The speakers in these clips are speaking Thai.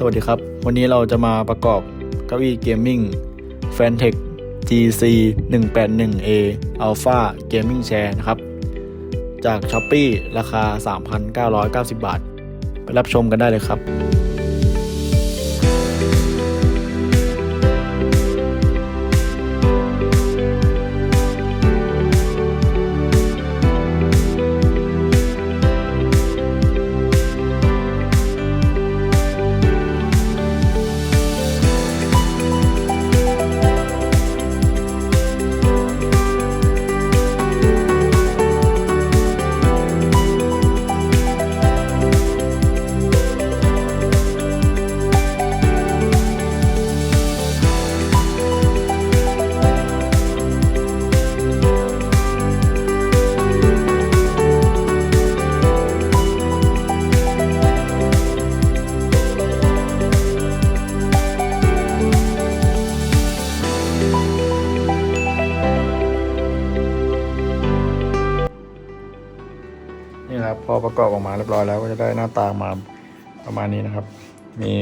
สวัสดีครับ วันนี้เราจะมาประกอบเก้าอี้เกมมิ่ง Fantech GC 181A Alpha Gaming Chair นะครับ จาก s h อ p e e ราคา 3,990 บาท ไปรับชมกันได้เลยครับ นี่ครับพอประกอบออกมาเรียบร้อยแล้วก็จะได้หน้าตามาประมาณนี้นะครับ มี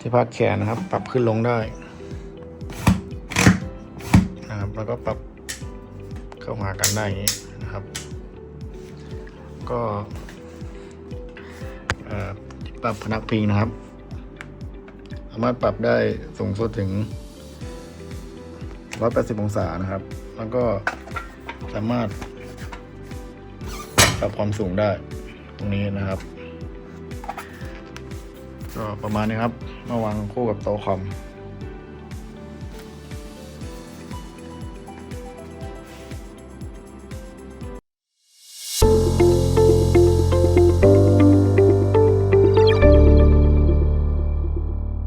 ที่พักแขนนะครับ ปรับขึ้นลงได้นะครับแล้วก็ปรับเข้าหากันได้อย่างนี้นะครับ ก็ปรับพนักพิงนะครับ สามารถปรับได้สูงสุดถึง 180 องศานะครับ แล้วก็สามารถ ปรับความสูงได้ ตรงนี้นะครับ ก็ประมาณนี้ครับ มาวางคู่กับโต๊ะคอม